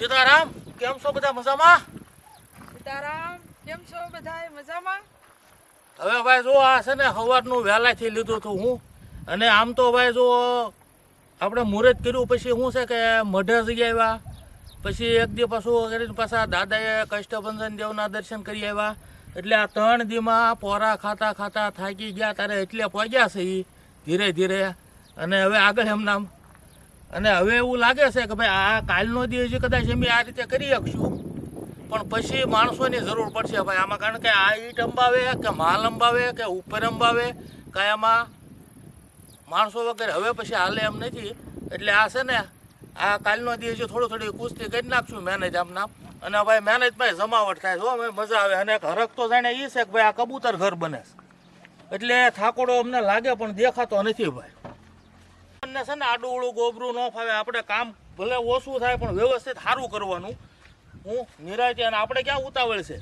સીતારામ કેમ છો બધા મજામાં? સીતારામ કેમ છો બધા મજામાં? હવે ભાઈ જો આ છે ને સવારનું વહેલાથી લીધું હતું હું. અને આમ તો ભાઈ જો આપણે મુહૂર્ત કર્યું પછી શું છે કે મઢર જઈ આવ્યા. પછી એક દી પાછું કરીને પાછા દાદાએ કષ્ટભંજન દેવના દર્શન કરી આવ્યા. એટલે આ ત્રણ દીમાં પોરા ખાતા ખાતા થાકી ગયા ત્યારે એટલે પહોંચ્યા છે એ ધીરે ધીરે. અને હવે આગળ એમ નામ. અને હવે એવું લાગે છે કે ભાઈ આ કાલનો દિવસ કદાચ અમે આ રીતે કરી શકશું. પણ પછી માણસોની જરૂર પડશે ભાઈ. આમાં કારણ કે આ ઈટ અંબાવે, કે માલ અંબાવે, કે ઉપર અંબાવે કાંઈ આમાં માણસો વગેરે. હવે પછી હાલે એમ નથી. એટલે આ છે ને, આ કાલનો દિવસ થોડી થોડી કુસ્તી કરી નાખશું મેનેજ આમ નામ. અને ભાઈ મેનેજ ભાઈ જમાવટ થાય જો અમે મજા આવે. અને હરક તો જાણે એ છે કે ભાઈ આ કબૂતર ઘર બને છે. એટલે થાકોડો અમને લાગે પણ દેખાતો નથી ભાઈ. આપણને છે ને આડું ગોબરું ન ફાવે. આપણે કામ ભલે ઓછું થાય, પણ વ્યવસ્થિત સારું કરવાનું. હું નિરાયતી અને આપણે ક્યાં ઉતાવળ છે?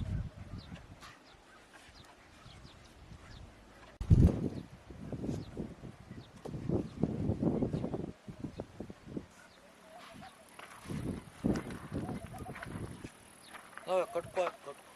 હવે કટકો કટકો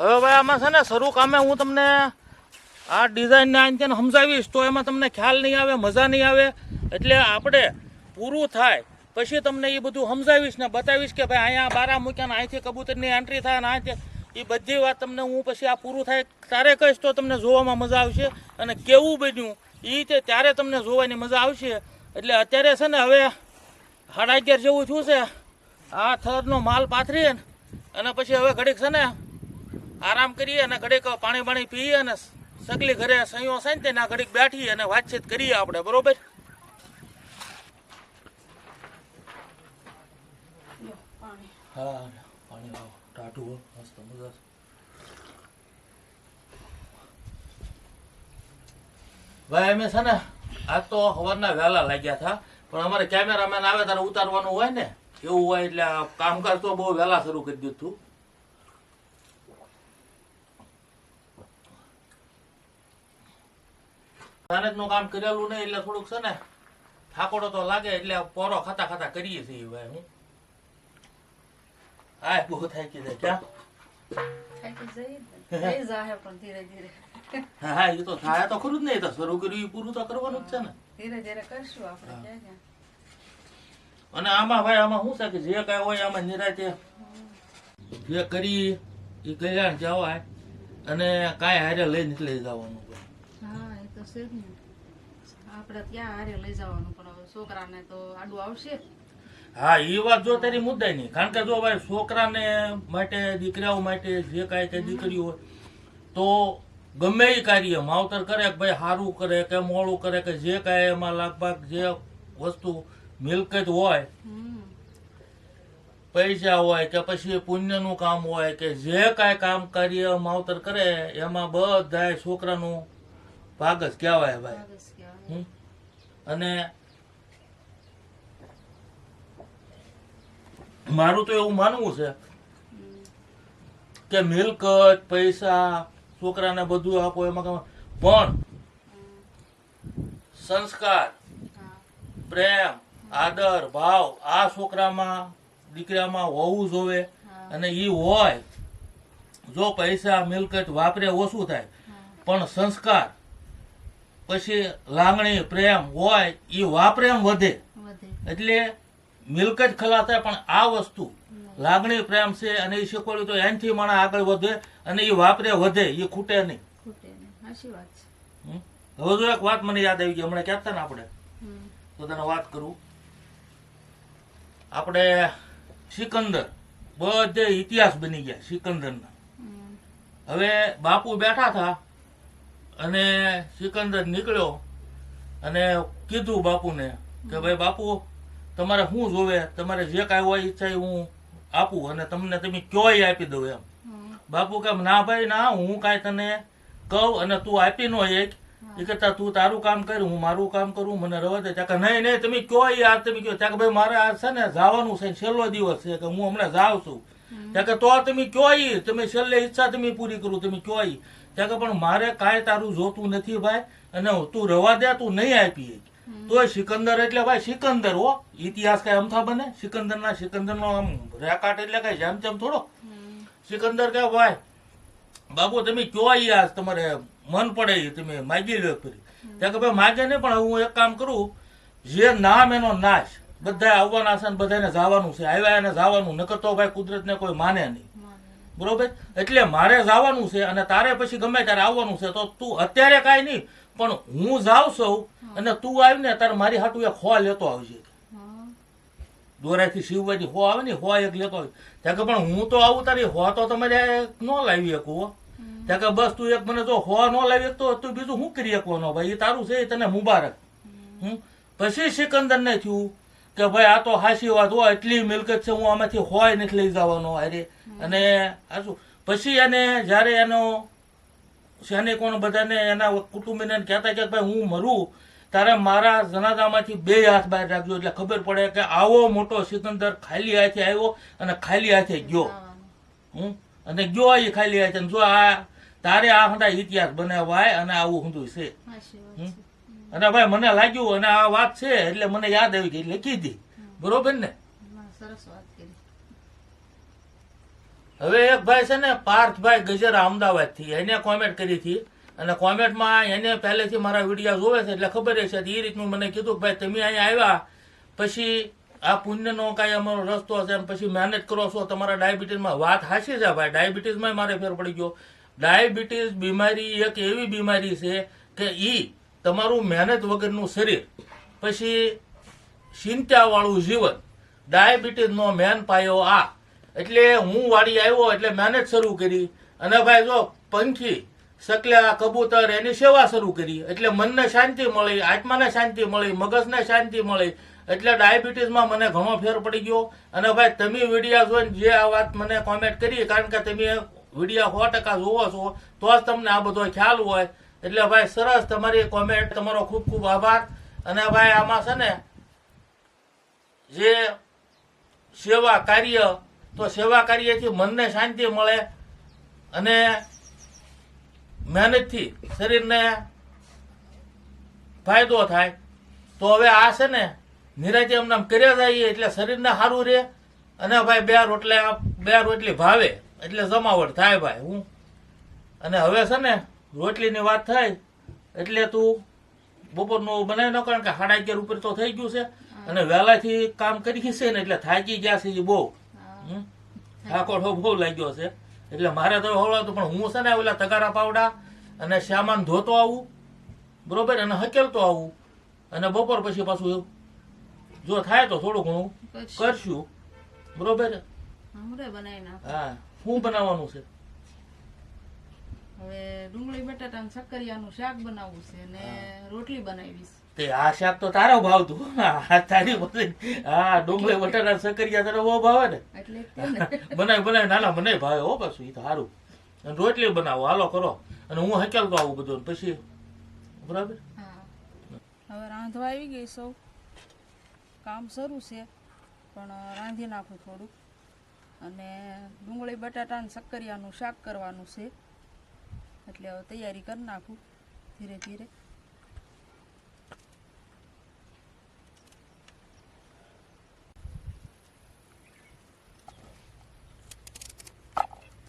હવે ભાઈ આમાં છે ને શરૂ કામે હું તમને આ ડિઝાઇનને આને સમજાવીશ તો એમાં તમને ખ્યાલ નહીં આવે, મજા નહીં આવે. એટલે આપણે પૂરું થાય, પછી તમને એ બધું સમજાવીશ ને બતાવીશ કે ભાઈ અહીંયા બારા મૂક્યા ને અહીંથી કબૂતરની એન્ટ્રી થાય ને અહીંથી. એ બધી વાત તમને હું પછી આ પૂરું થાય ત્યારે કહીશ તો તમને જોવામાં મજા આવશે અને કેવું બન્યું એ રીતે ત્યારે તમને જોવાની મજા આવશે. એટલે અત્યારે છે ને હવે સાડા અગિયાર જેવું થયું છે. આ થરનો માલ પાથરીએ ને, અને પછી હવે ઘડીક છે ને આરામ કરીએ અને ઘડીક પાણી પાણી પીએ અને સગલી ઘરે સંયો છે ને તેના ઘડીક બેઠીએ અને વાતચીત કરીએ આપણે, બરોબર? હા, પાણી ભાઈ, અમે છે ને આ તો સવારના વહેલા લાગ્યા હતા, પણ અમારે કેમેરામેન આવે ત્યારે ઉતારવાનું હોય ને, એવું હોય એટલે કામકાજ તો બહુ વહેલા શરૂ કરી દીધું નું કામ કરેલું નહીં એટલે થોડુંક છે ને થાકોડો તો લાગે એટલે પોરો ખાતા ખાતા કરીએ છીએ ભાઈ હું. આય બહુ થાકી જાય. ક્યાં? થાકી જઈએ ને. થઈ જાહે પણ ધીરે ધીરે. હા હા એ તો થાય. તો ખરું જ નહીં તો શરૂ કર્યું પૂરું તો કરવાનું જ છે ને. ધીરે ધીરે કરશું આપણે ક્યાં ક્યાં? અને આમાં ભાઈ આમાં શું છે કે જે કાંઈ હોય આમાં નિરાતે જે કરી એ કલ્યાણ જવાય. અને કાંઈ હારે લઈને નીકળી લઈ જવાનું. તો છે જ ને. આપણે ત્યાં હારે લઈ જવાનું પણ છોકરાને તો આડું આવશે. હા એ વાત જો તારી મુદ્દા નહીં. કારણ કે જો ભાઈ છોકરાને માટે દીકરાઓ માટે જે કાંઈ કઈ દીકરીઓ તો ગમે એ કાર્ય માવતર કરે કે ભાઈ સારું કરે કે મોડું કરે કે જે કાંઈ એમાં લગભગ જે વસ્તુ મિલકત હોય પૈસા હોય કે પછી પુણ્યનું કામ હોય કે જે કાંઈ કામ કાર્ય માવતર કરે એમાં બધાય છોકરાનું ભાગ જ કહેવાય. ભાઈ? અને મારું તો એવું માનવું છે કે મિલકત પૈસા છોકરાને બધું આપો એમાં પણ સંસ્કાર પ્રેમ આદર ભાવ આ છોકરામાં દીકરામાં હોવું જોવે અને એ હોય. જો પૈસા મિલકત વાપરે ઓછું થાય. પણ સંસ્કાર પછી લાગણી પ્રેમ હોય એ વાપરે વધે. એટલે મિલકત ખલા થાય પણ આ વસ્તુ લાગણી પ્રેમ છે અને એ શીખવાડ્યું તો એનથી માણસ આગળ વધે અને એ વાપરે વધે એ ખૂટે નહીં? હવે જો એક વાત મને યાદ આવી ગઈ હમણાં કહેતા ને આપણે. તો તને વાત કરું. આપણે સિકંદર બધે ઇતિહાસ બની ગયા સિકંદરના. હવે બાપુ બેઠા હતા અને સિકંદર નીકળ્યો અને કીધું બાપુને કે ભાઈ બાપુ તમારે શું જોવે? તમારે જે કાંઈ હોય ઈચ્છા હું આપું અને તમને તમે ક્યોય આપી દઉં એમ. બાપુ કેમ ના ભાઈ ના હું કાંઈ તને કહું અને તું આપી નો એક. એ કરતા તું તારું કામ કર હું મારું કામ કરું મને રવા દે. ત્યાં નહીં નહીં તમે કયો યાર તમે કયો? ત્યાં કે ભાઈ મારે આ છે ને જવાનું છે છેલ્લો દિવસ છે કે હું હમણાં જાઉં છું. ત્યાં તો તમે કયો તમે છેલ્લે ઈચ્છા તમે પૂરી કરું તમે કયો ત્યાં પણ મારે કાંઈ તારું જોતું નથી ભાઈ અને તું રવા દે તું નહીં આપી તો. સિકંદર એટલે ભાઈ સિકંદર હો. ઇતિહાસ કઈ અમથા બને? સિકંદરના સિકંદરનો આમ રેકાટ એટલે કઈ જેમ તેમ થોડો સિકંદર કે ભાઈ બાબુ તમે કયો આજ તમારે મન પડે તમે માગી લો ફરી. ત્યાં કે ભાઈ માગે નહીં પણ હું એક કામ કરું જે નામ એનો નાશ. બધા આવવાના છે ને બધાને જવાનું છે. આવ્યા એને જવાનું નકર તો ભાઈ કુદરતને કોઈ માને નહીં. બરોબર? એટલે મારે જવાનું છે અને તારે પછી ગમે ત્યારે આવવાનું છે તો તું અત્યારે કાંઈ નહીં પણ હું જાઉં છું અને તું આવીને તારે મારી હાટું એક હો લેતો આવજે. દોરાથી શિવવાની હો આવે ને હો એક લેતો આવે ત્યાં કે પણ હું તો આવું તારી હો તો તમારે ન લાવી શકું હો. ત્યાં કે બસ તું એક મને જો હો ન લાવી એક તો બીજું શું કરી શકવાનો ભાઈ? એ તારું છે એ તને મુબારક? પછી સિકંદર ને થયું. કે ભાઈ આ તો હાસી વાત હોય એટલી મિલકત છે હું આમાંથી હોય નથી લઈ જવાનો અરે. અને આ શું? પછી એને જ્યારે એનો સૈનિકોને બધાને એના કુટુંબીને કહેતા કે ભાઈ હું મરું તારે મારા જનાદામાંથી બે હાથ બહાર રાખજો એટલે ખબર પડે કે આવો મોટો સિકંદર ખાલી હાથે આવ્યો અને ખાલી હાથે ગયો. હું. અને ગયો એ ખાલી હાથે. અને જો આ તારે આ હંડા ઇતિહાસ બનાવાય અને આવું હંધું છે. હમ. અને ભાઈ મને લાગ્યું અને આ વાત છે એટલે મને યાદ આવી ગઈ એટલે કીધી બરોબર ને? સરસ વાત હવે એક ભાઈ છે ને પાર્થભાઈ ગજેરા અમદાવાદથી એને કોમેન્ટ કરી હતી. અને કોમેન્ટમાં એને પહેલેથી મારા વીડિયો જોવે છે એટલે ખબર છે એ રીતનું મને કીધું કે ભાઈ તમે અહીંયા આવ્યા પછી આ પુણ્યનો કાંઈ અમારો રસ્તો છે અને પછી મહેનત કરો છો તમારા ડાયાબિટીસમાં વાત હાશી છે ભાઈ ડાયાબિટીસમાં મારે ફેર પડી ગયો. ડાયાબિટીસ બીમારી એક એવી બીમારી છે કે એ તમારું મહેનત વગરનું શરીર, પછી ચિંતાવાળું જીવન, ડાયાબિટીસનો મેન પાયો આ. એટલે હું વાડી આવ્યો એટલે મહેનત શરૂ કરી. અને ભાઈ જો પંખી, સકલા, કબૂતર, એની સેવા શરૂ કરી. એટલે મનને શાંતિ મળી, આત્માને શાંતિ મળી, મગજને શાંતિ મળી. એટલે ડાયાબિટીસમાં મને ઘણો ફેર પડી ગયો. અને ભાઈ તમે વિડીયા જોઈને જે આ વાત મને કોમેન્ટ કરી, કારણ કે તમે વિડીયા સો ટકા જોવો છો, તો જ તમને આ બધો ખ્યાલ હોય. એટલે ભાઈ સરસ તમારી કોમેન્ટ તમારો ખૂબ ખૂબ આભાર. અને ભાઈ આમાં છે ને, જે સેવા કાર્ય, તો સેવા કાર્યથી મનને શાંતિ મળે અને મહેનતથી શરીરને ફાયદો થાય. તો હવે આ છે ને, નિરાતે એમને આમ કર્યા જઈએ એટલે શરીરને સારું રહે અને ભાઈ બે રોટલા, બે રોટલી ભાવે એટલે જમાવટ થાય ભાઈ, હું. અને હવે છે ને રોટલીની વાત થાય એટલે તું બપોરનું બનાવી ન કારણ કે સાડા અગિયાર ઉપર તો થઈ ગયું છે. અને વહેલાથી કામ કરી છે ને એટલે થાકી ગયા છે બહુ? થાકોડો બહુ લાગ્યો છે. એટલે મારે તો હવડાતું પણ હું છે ને ઓલા તગારા પાવડા અને સામાન ધોતો આવું બરોબર? અને હકેલતો આવું. અને બપોર પછી પાછું જો થાય તો થોડું ઘણું કરશું. બરોબર? હા. શું બનાવવાનું છે? હવે ડુંગળી બટાટા અને શક્કરિયાનું શાક બનાવવું છે ને રોટલી બનાવીશ. તે આ શાક તો તારો ભાવતું આ તારી બધી હા ડુંગળી બટાટા સક્કરિયા તારો બહુ ભાવે ને? એટલે. બનાવી બનાવી નાના મને ભાવે હો પાછું એ તો સારું અને રોટલી બનાવો હાલો કરો. અને હું હકેલતો આવું બધું પછી બરાબર? હા. હવે રાંધવા આવી ગઈ સૌ. કામ શરૂ છે પણ રાંધી નાખું થોડુંક. અને ડુંગળી બટાટા અને શક્કરિયાનું શાક કરવાનું છે. એટલે હવે તૈયારી કરી નાખું ધીરે ધીરે.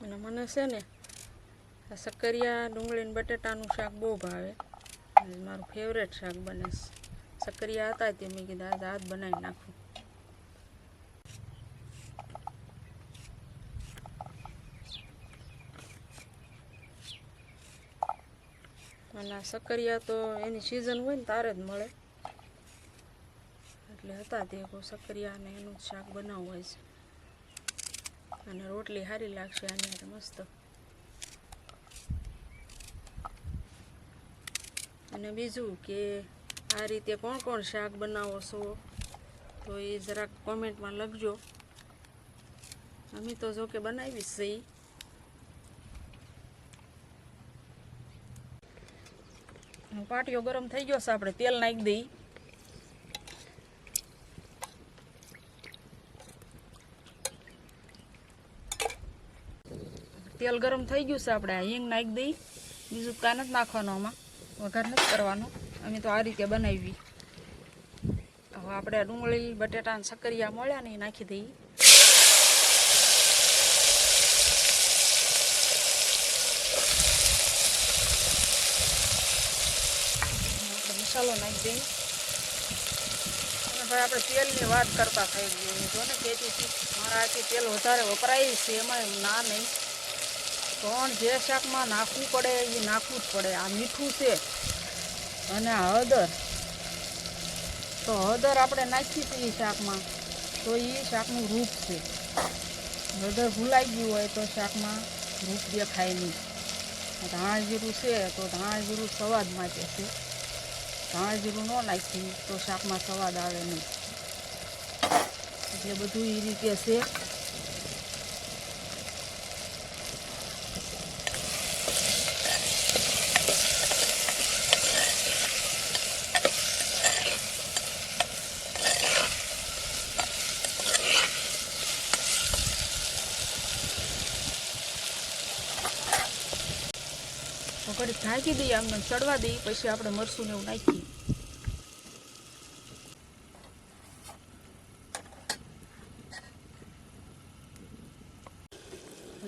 અને મને છે ને, આ સક્કરિયા, ડુંગળી ને બટેટાનું શાક બહુ ભાવે. મારું ફેવરેટ શાક બને છે. શક્કરિયા હતા તે મેં કીધું આજે હાથ બનાવી નાખું. અને આ શક્કરિયા તો એની સિઝન હોય ને તારે જ મળે. એટલે હતા તે કોઈ શક્કરિયા અને એનું જ શાક બનાવવું હોય છે. અને રોટલી સારી લાગશે આની મસ્ત. અને બીજું કે આ રીતે કોણ કોણ શાક બનાવો છો, તો એ જરાક કોમેન્ટમાં લખજો. અમે તો જો કે બનાવી જ. છે ઈ. પાટીઓ ગરમ થઈ ગયો છે, આપણે તેલ નાખી દઈ. તેલ ગરમ થઈ ગયું છે, આપણે હિંગ નાખી દઈ. બીજું કાન જ નાખવાનું આમાં. વઘાર નથી કરવાનો. અમે તો આ રીતે બનાવી. હવે આપણે ડુંગળી, બટેટા શક્કરિયા મળ્યા ને નાખી દઈએ આપણે મસાલો નાખી દઈએ. અને ભાઈ આપણે તેલની વાત કરતા થઈ ગઈ. જો ને કહેતી હતી મારા આથી તેલ વધારે વપરાય છે. એમાં ના નહીં. પણ જે શાકમાં નાખવું પડે એ નાખવું જ પડે. આ મીઠું છે. અને આ હળદર. તો હળદર આપણે નાખી છીએ શાકમાં. તો એ શાકનું રૂપ છે. હળદર ભૂલાઈ ગયું હોય તો શાકમાં રૂપ દેખાય નહીં. ધાણા જીરું છે તો ધાણા જીરું સ્વાદ માટે છે. ધાણા જેવું ન નાખી તો શાકમાં સ્વાદ આવે નહીં. એટલે બધું એ રીતે છે. થાકી દઈએ આમને ચડવા દઈએ, પછી આપણે મરસું ને એવું નાખીએ.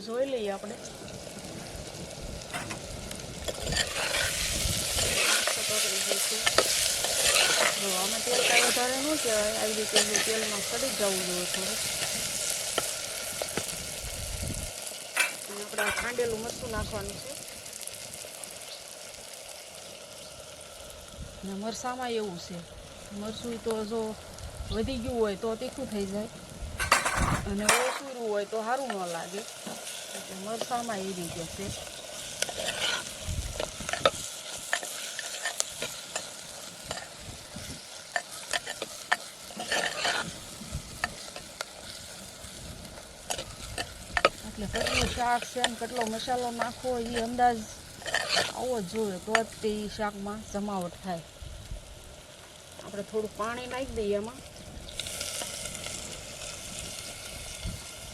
જોઈ લઈએ આપણે. આમાં તેલ કાંઈ વધારે ન કહેવાય. આવી રીતે તેલમાં સડી જવું જોઈએ થોડું આપણે ખાંડેલું મરચું નાખવાનું છે. ને મરસામાં એવું છે. મરસું તો જો વધી ગયું હોય તો તીખું થઈ જાય. અને ઓછું હોય તો સારું ન લાગે. એટલે મરસામાં એ રીતે છે. શાક છે ને કેટલો મસાલો નાખવો એ અંદાજ આવો જ જોઈએ તો જ શાકમાં જમાવટ થાય. આપણે થોડું પાણી નાખી દઈએ એમાં.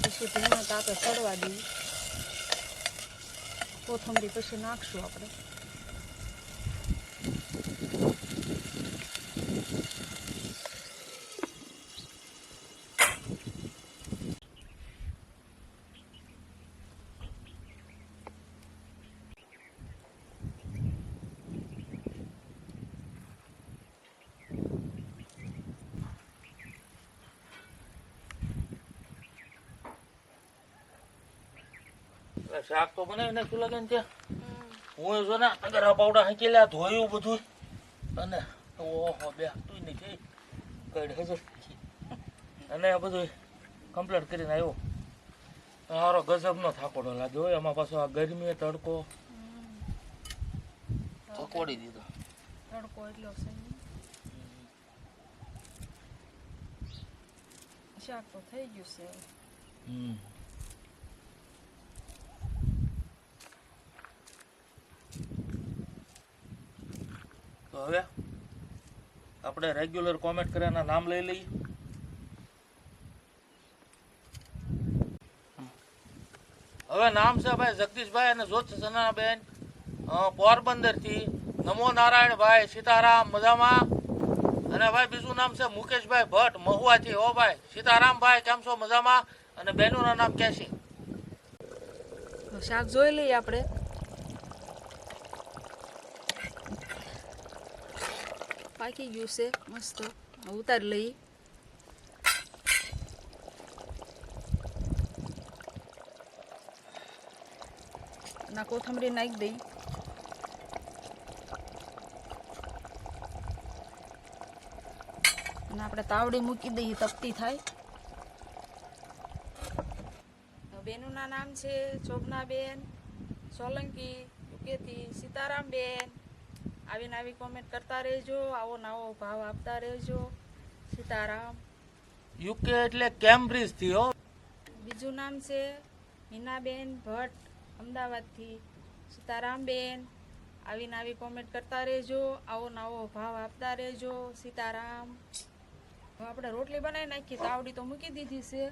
પછી ધીમા તાપે દઈએ. કોથમરી પછી નાખશું આપણે. શાક તો બનાવી નાખ્યું લાગે ને ત્યાં? હું જો ને ગરા પાવડા હાંકેલા ધોયું બધું. અને ઓહો બે તું નહીં થઈ. કઈ હજર અને આ બધું કમ્પ્લીટ કરીને આવ્યો. સારો ગજબનો થાકોડો લાગ્યો એમાં પાછો આ ગરમી તડકો થકોડી દીધો. તડકો એટલો શાક તો થઈ ગયું છે. હમ. હવે આપણે રેગ્યુલર કોમેન્ટ કર્યાના નામ લઈ લઈએ. હવે નામ છે ભાઈ જગદીશભાઈ અને જ્યોત સનાબેન પોરબંદરથી નમો નારાયણભાઈ સીતારામ, મજામાં? અને ભાઈ બીજું નામ છે મુકેશભાઈ ભટ્ટ, મહુવાથી. હો ભાઈ, સીતારામભાઈ, કેમ છો? મજામાં? અને બહેનોના નામ ક્યાં છે? શાક જોઈ લઈએ આપણે. પાકી ગયું છે મસ્ત ઉતારી લઈ ના કોથમરી નાખી દઈ અને આપણે તાવડી મૂકી દઈએ તપતી થાય બેનુંના નામ છે શોભનાબેન સોલંકી સીતારામ સીતારામબેન આવીને આવી કોમેન્ટ કરતા રહેજો આવો નવો ભાવ આપતા રહેજો. સીતારામ. યુકે એટલે કેમ્બ્રિજથી હો. બીજું નામ છે હિનાબેન ભટ્ટ અમદાવાદથી. સીતારામબેન આવીને આવી કોમેન્ટ કરતા રહેજો આવો નવો ભાવ આપતા રહેજો. સીતારામ. આપણે રોટલી બનાવી નાખી તાવડી તો મૂકી દીધી છે.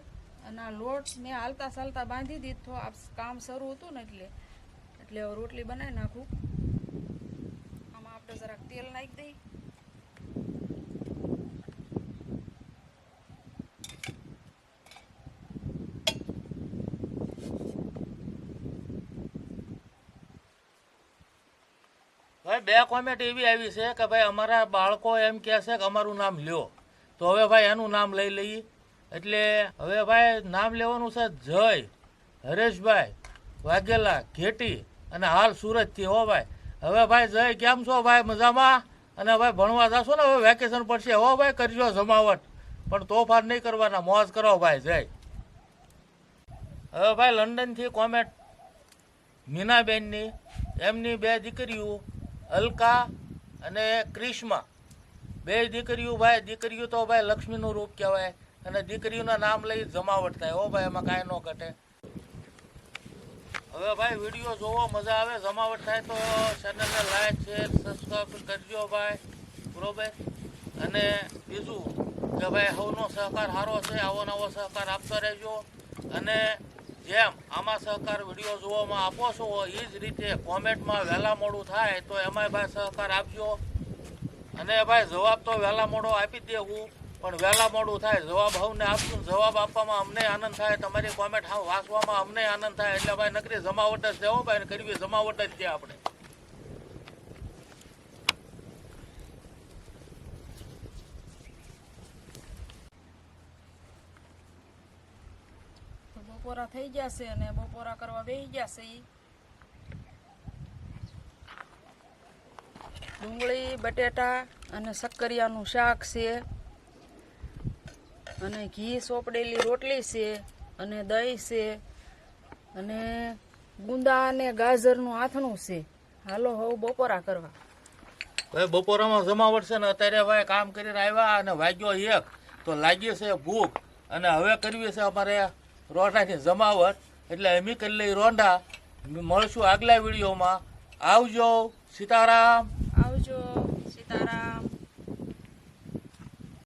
અને આ લોટ મેં હાલતા ચાલતા બાંધી દીધો આ કામ શરૂ હતું ને એટલે. એટલે રોટલી બનાવી નાખું. આપણે જરાક તેલ નાખી દઈ ભાઈ, બે કોમેન્ટ એવી આવી છે કે ભાઈ અમારા બાળકો એમ કહે છે કે અમારું નામ લ્યો. તો હવે ભાઈ એનું નામ લઈ લઈએ. એટલે હવે ભાઈ નામ લેવાનું છે જય હરેશભાઈ વાઘેલા ઘેટી અને હાલ સુરતથી હો ભાઈ. હવે ભાઈ જય, કેમ છો ભાઈ? મજામાં? અને ભાઈ ભણવા જશો ને, હવે વેકેશન પડશે. હો ભાઈ, કરજો જમાવટ. પણ તોફાન નહીં કરવાના. મોજ કરો ભાઈ, જય. હવે ભાઈ લંડનથી કોમેન્ટ મીનાબેનની, એમની બે દીકરીઓ, અલકા અને ક્રિશ્મા બે દીકરીઓ ભાઈ, દીકરીઓ તો ભાઈ લક્ષ્મીનું રૂપ કહેવાય. અને દીકરીઓના નામ લઈ જમાવટ થાય. હો ભાઈ, એમાં કાંઈ ન ઘટે. હવે ભાઈ, વીડિયો જોવો, મજા આવે. જમાવટ થાય તો ચેનલને લાઈક શેર સબસ્ક્રાઈબ કરજો ભાઈ. બરોબર? અને બીજું કે ભાઈ, હવનો સહકાર સારો છે, આવો નવો સહકાર આપતા રહેજો. અને જેમ આમાં સહકાર વીડિયો જોવામાં આપો છો એ જ રીતે કોમેન્ટમાં વહેલા મોડું થાય તો એમાંય ભાઈ સહકાર આપજો. અને ભાઈ, જવાબ તો વહેલા મોડો આપી દેવું. પણ વહેલા મોડું થાય. જવાબ હવને આપશું. જવાબ આપવામાં અમને આનંદ થાય. તમારી કોમેન્ટ હા વાંચવામાં અમને આનંદ થાય. એટલે ભાઈ નકરી જમાવટ જ છે હો ભાઈ. કરવી જમાવટ જ છે આપણે. બપોરા થઈ ગયા છે અને બપોરા કરવા બેસી ગયા છે ડુંગળી, બટેટા અને શક્કરિયાનું શાક છે. અને ઘી સોપડેલી રોટલી છે, અને દહીં છે, અને ગુંદા અને ગાજરનું આથણું છે. હાલો, હવે બપોરા કરવા. ભાઈ બપોરામાં જમાવટ છે ને અત્યારે ભાઈ કામ કરીને આવ્યા અને વાગ્યો એક, તો લાગી છે ભૂખ. અને હવે કરવી છે અમારે રોંઢાની જમાવટ, એટલે અમે કરી લઈ રોંઢા. મળશું આગલા વિડીયોમાં. આવજો, સીતારામ.